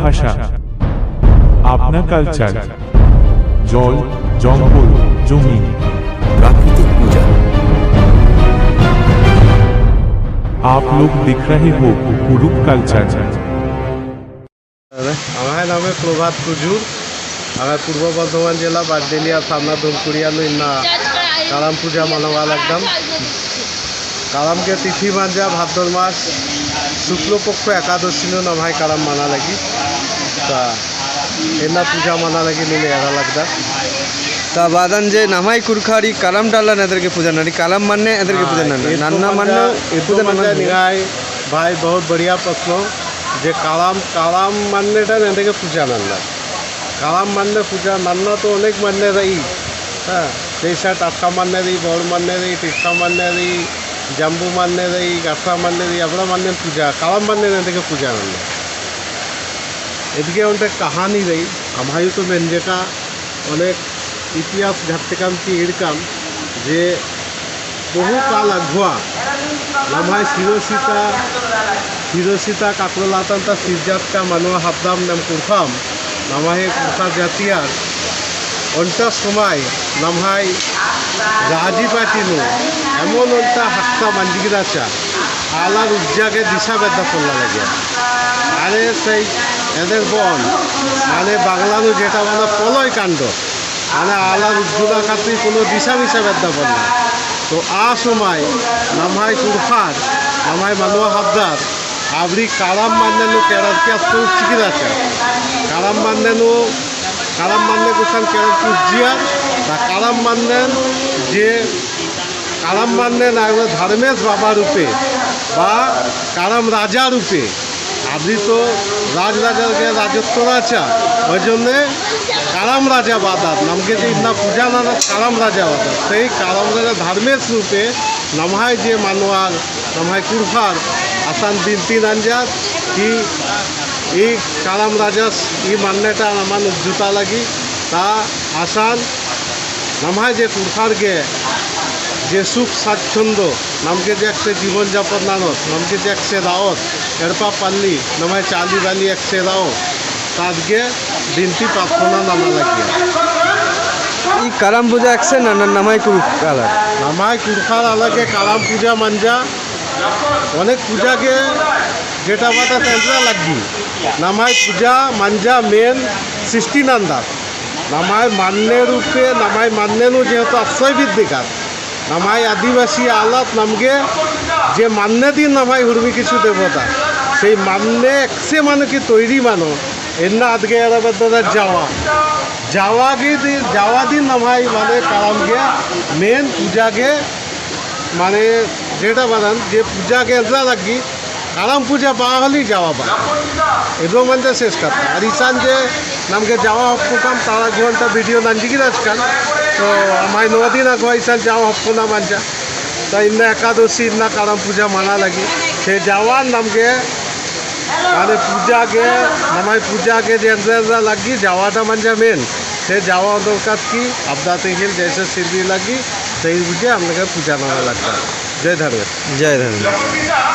ভাষা আপনা কালচার জল জঙ্গল জমি प्राकृतिक पूजा आप लोग दिख रहे हो कुरुप कल्चर আমার নামে প্রভাত কুজুর আমার পূর্ব বর্ধমান জেলা বারডেলিয়া থানা ধূপকুড়িয়ানো ইন্না কালাম পূজা মানবা লাগতাম কালামকে তিথি মানজা ভাদ্র মাস শুক্লপক্ষ একাদশী নো নামাই কালাম মানা লাগি। তা এনা পূজা মানা লাগি নিলে এরা লাগদা। তা বাদান যে নামাই কুরখারি কালাম ডাল্লান এদেরকে পূজা নানি কালাম মানে এদেরকে পূজা নানি নান্না মানে পূজা নানা নিগাই ভাই বহুত বড়িয়া প্রশ্ন। যে কালাম কালাম মান্যটা এদিকে পূজা নান্না। কালাম মান্য পূজা নান্না তো অনেক মান্য রই হ্যাঁ জৈসা টাটকা মান্য রই বড় মান্য রই টিকা মান্য রই মান্য রই গাছা মান্য রই এগুলো মান্য পূজা, কালাম মান্য এদিকে পূজা নান্না এদিকে অনেক কাহানি রই আমায়ও তো মেন যেটা, অনেক ইতিহাস ঘাটতেকাম কি এরকাম, যে বহু কাল আগুয়া। লামাই শিরসীতা শিরসীতা কাকরলাতান্তা সিরজাতকা মানুষ হাবদাম, নাম কুরফাম নামাহে কুরফা জাতিয়ার। অন্টা সময় নামহাই এমন অন্টা হাক্কা মাঞ্জিগিরাচা আলার উজ্জাকে দিশা বেদা পড়লা লাগে। আরে সেই এদের বন মানে বাংলানো যেটা মানে পলয় কাণ্ড মানে আলার উজ্জ্বলা খাতি কোনো দিশা মিশা বেদা পড়লা তো আ সময় নামাই কুরফার নামাই মানুষ হাবদার আবরি কালাম মান্নানো কেরার কে আস্তে চিকি আছে কালাম মান্নানো কালাম মান্নে কুসান কেরার কুজিয়া তা কালাম মান্নেন যে কালাম মান্নেন একবার ধর্মেশ বাবা রূপে বা কালাম রাজা রূপে আদি তো রাজ রাজাকে রাজত্ব রাজা। ওই জন্যে কালাম রাজা বাদাত। নামকে যে না পূজা না কালাম রাজা বাদাত। সেই কালাম রাজা ধর্মেশ রূপে নামহায় যে মানোয়ার নামহায় কুরফার আসান দিন তিন আঞ্জাত কি এই কালাম রাজা ই মান্যটা আমার জুতা লাগি, তা আসান যে কুরফারকে যে সুখ স্বাচ্ছন্দ্য নামকে যে একসে জীবনযাপন নানত নামকে যে একসে রাওত এরপা পাল্লি নামায় চালি বালি একসে রাও তাদকে দিনটি প্রার্থনা নামা লাগিয়া। ই কালাম পূজা একসে না নামাই কুরু কালার নামায় কুরখার আলাকে কালাম পূজা মানজা অনেক পূজাকে যেটা বাতা তেন্দ্রা লাগি নামায় পূজা মানজা মেন সৃষ্টিনান্দা নামায় মান্যে রূপে নামায় মান্যেনু যেহেতু আশ্রয় বিদ্যিকার নামাই আদিবাসী আলাপ নামগে যে মান্যে দিন নামাই হুরমি কিছু দেবতা, সেই মান্যে একসে মানে কি তৈরি মানো, এন্না আজকে এরা বেদাদা যাওয়া। যাওয়া গিয়ে দি- যাওয়া দিন নামায় মানে কালামকে মেন পূজাকে মানে যেটা বানান, যে পূজাকে এজা লাগি কালাম পূজা পাওয়া হলেই যাওয়া বা এগুলো মানে শেষ কথা। আর ইসান যে নামকে যাওয়া হপ্পুকাম তারা ঘণ্টা ভিডিও নাঞ্জিকি আজকাল। তো আমায় নদিন আগে ইসান যাওয়া হপ্পু না মানজা তা ইন্না একাদশী, ইন্না কালাম পূজা মানা লাগি। সে যাওয়ার নামকে মানে পূজাকে, নামায় পূজাকে যে এজা লাগি, যাওয়াটা মানজা মেন সে যাওয়া দরকার কি? আবদাতে হিল জैसे সিরবি লাগি। সেই বুঝে আপনাকে পূজা নামা লাগবে। জয় ধর্মেশ জয় ধন্যবাদ